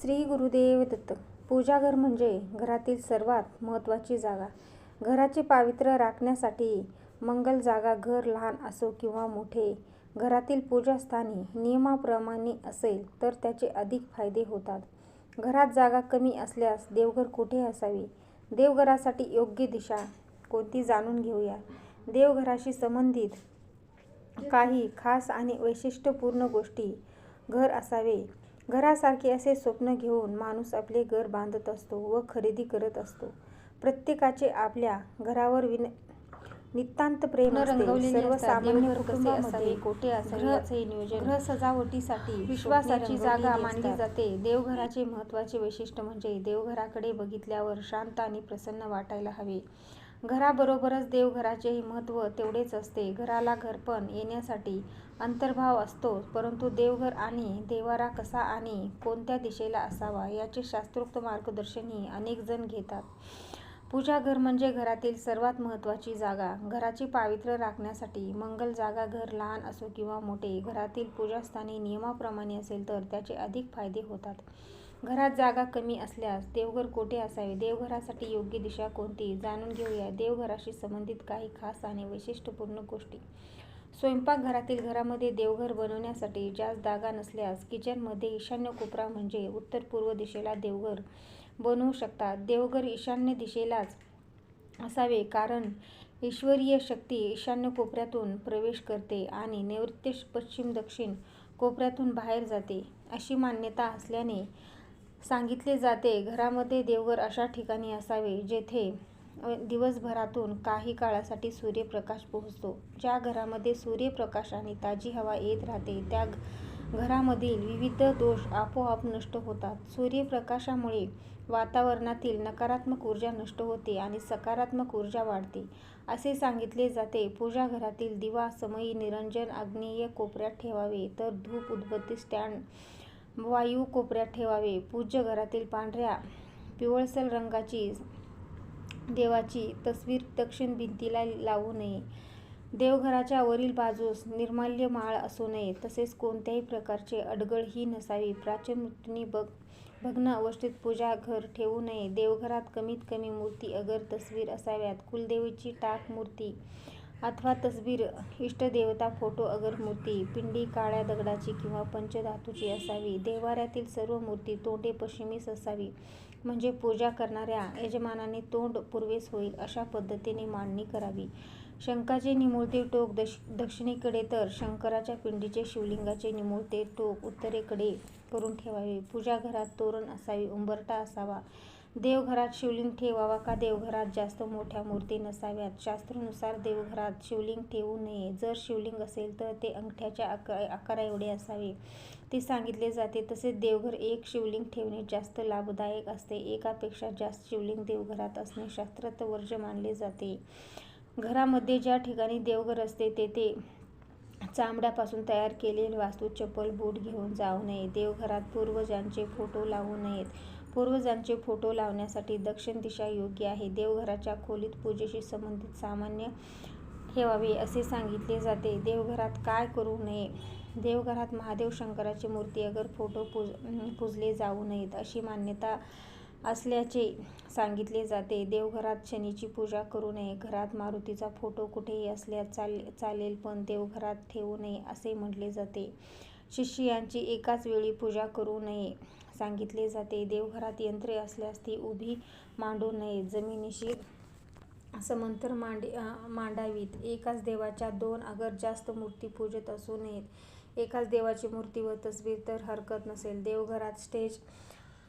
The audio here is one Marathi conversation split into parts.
श्री गुरुदेव दत्त. पूजाघर म्हणजे घरातील सर्वात महत्त्वाची जागा. घराचे पावित्र्य राखण्यासाठी मंगल जागा घर लहान असो किंवा मोठे घरातील पूजास्थानी नियमाप्रमाणे असेल तर त्याचे अधिक फायदे होतात. घरात जागा कमी असल्यास देवघर कुठे असावे? देवघरासाठी योग्य दिशा कोणती जाणून घेऊया. देवघराशी संबंधित काही खास आणि वैशिष्ट्यपूर्ण गोष्टी घर असावे. घरासारखे असे स्वप्न घेऊन माणूस आपले घर बांधत असतो व खरेदी करत असतो. प्रत्येकाचे आपल्या घरावर विन नितांत प्रेम सर्वसामान्य कोठे असावे याचे नियोजन गृह सजावटीसाठी विश्वासाची जागा मानली जाते जाते. देवघराचे महत्त्वाचे वैशिष्ट्य म्हणजे देवघराकडे बघितल्यावर शांत आणि प्रसन्न वाटायला हवे. घराबरोबरच देवघराचेही महत्त्व तेवढेच असते. घराला घरपण येण्यासाठी अंतर्भाव असतोच परंतु देवघर आणि देवारा कसा आणि कोणत्या दिशेला असावा याचे शास्त्रोक्त मार्गदर्शनही अनेक जण घेतात पूजाघर म्हणजे घरातील सर्वात महत्त्वाची जागा. घराचे पावित्र्य राखण्यासाठी मंगल जागा घर लहान असो किंवा मोठे घरातील पूजास्थानी नियमाप्रमाणे असेल तर त्याचे अधिक फायदे होतात. घरात जागा कमी असल्यास देवघर कोठे असावे? देवघरासाठी योग्य दिशा कोणती? जाणून घेऊया. देवघराशी संबंधित काही खास आणि वैशिष्ट्यपूर्ण गोष्टी. स्वयंपाकघरातील घरामध्ये देवघर बनवण्यासाठी जास्त जागा नसल्यास किचनमध्ये ईशान्य कोपरा म्हणजे उत्तर पूर्व दिशेला देवघर बनवू शकतात. देवघर ईशान्य दिशेलाच असावे कारण ईश्वरीय शक्ती ईशान्य कोपऱ्यातून प्रवेश करते आणि नैऋत्य पश्चिम दक्षिण कोपऱ्यातून बाहेर जाते. अशी मान्यता असल्याने सांगितले जाते. घरामध्ये देवघर अशा ठिकाणी असावे जेथे दिवसभरातून काही काळासाठी सूर्यप्रकाश पोहोचतो. ज्या घरामध्ये सूर्यप्रकाश आणि ताजी हवा येत राहते त्या घरामधील विविध दोष आपोआप नष्ट होतात. सूर्यप्रकाशामुळे वातावरणातील नकारात्मक ऊर्जा नष्ट होते आणि सकारात्मक ऊर्जा वाढते. असे सांगितले जाते. पूजा घरातील दिवा समयी निरंजन आग्नेय कोपऱ्यात ठेवावे. तर धूप उद्बत्ती स्टँड वायू कोपऱ्यात ठेवावे. पूज्य घरातील पांढऱ्या पिवळसर रंगाची देवाची तस्वीर दक्षिण भिंतीला लावू नये. देवघराच्या वरील बाजूस निर्माल्य माळ असू नये. तसेच कोणत्याही प्रकारचे अडगळ ही नसावी. प्राचीन मूर्तींनी बघ भग्न अवस्थेत पूजा घर ठेवू नये. देवघरात कमीत कमी मूर्ती अगर तस्वीर असाव्यात. कुलदेवीची टाक मूर्ती अथवा तसबीर इष्टदेवता फोटो अगर मूर्ती पिंडी काळ्या दगडाची किंवा पंचधातूची असावी. देवाऱ्यातील सर्व मूर्ती तोंडे पश्चिमीस असावी. म्हणजे पूजा करणाऱ्या यजमानाने तोंड पूर्वेस होईल अशा पद्धतीने मांडणी करावी. शंखाचे निमुळते टोक दश दक्षिणेकडे तर शंकराच्या पिंडीचे शिवलिंगाचे निमुळते टोक उत्तरेकडे करून ठेवावे. पूजाघरात तोरण असावी उंबरटा असावा. देवघरात शिवलिंग ठेवावा का? देवघरात जास्त मोठ्या मूर्ती नसाव्यात. शास्त्रानुसार देवघरात शिवलिंग ठेवू नये. जर शिवलिंग असेल तर ते अंगठ्याच्या आका आकारा एवढे असावे. ते सांगितले जाते. तसेच देवघर एक शिवलिंग ठेवणे जास्त लाभदायक असते. एकापेक्षा जास्त शिवलिंग देवघरात असणे शास्त्रात वर्ज्य मानले जाते. घरामध्ये ज्या ठिकाणी देवघर असते तेथे चामड्यापासून तयार केलेली वास्तू चप्पल बूट घेऊन जाऊ नये. देवघरात पूर्वजांचे फोटो लावू नयेत. पूर्वजांचे फोटो लावण्यासाठी दक्षिण दिशा योग्य आहे. देवघराच्या खोलीत पूजेशी संबंधित सामान्य ठेवावे असे सांगितले जाते. देवघरात काय करू नये? देवघरात महादेव शंकराची मूर्ती अगर फोटो पूज पूजले जाऊ नयेत अशी मान्यता असल्याचे सांगितले जाते. देवघरात शनीची पूजा करू नये. घरात मारुतीचा फोटो कुठेही असल्यास चाल चालेल पण देवघरात ठेवू नये असे म्हटले जाते. शिष्यांची एकाच वेळी पूजा करू नये. सांगितले जाते. देवघरात यंत्रे असल्यास ती उभी मांडू नये. जमिनीशी समांतर मांड मांडावीत. एकाच देवाच्या दोन अगर जास्त मूर्ती पूजत असू नयेत. एकाच देवाची मूर्ती व तस्वीर तर हरकत नसेल. देवघरात स्टेज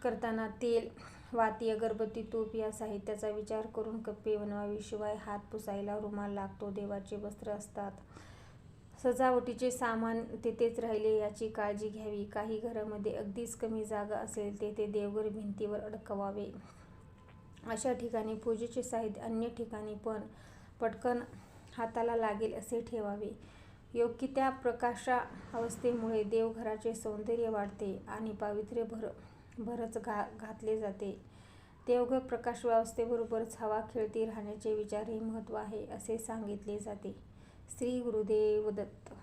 करताना तेल वाती अगरबत्ती तूप या साहित्याचा विचार करून कप्पे बनवावी. शिवाय हात पुसायला रुमाल लागतो. देवाचे वस्त्र असतात. सजावटीचे सामान तेथेच राहिले याची काळजी घ्यावी. काही घरामध्ये अगदीच कमी जागा असेल तेथे देवघर भिंतीवर अडकवावे. अशा ठिकाणी पूजेचे साहित्य अन्य ठिकाणी पण पटकन हाताला लागेल असे ठेवावे. योग्य त्या प्रकाशा अवस्थेमुळे देवघराचे सौंदर्य वाढते आणि पावित्र्य भर भरच घा घातले जाते. देवघर प्रकाश व्यवस्थेबरोबरच हवा खेळती राहण्याचे विचारही महत्त्व आहे असे सांगितले जाते. श्री गुरुदेव दत्त.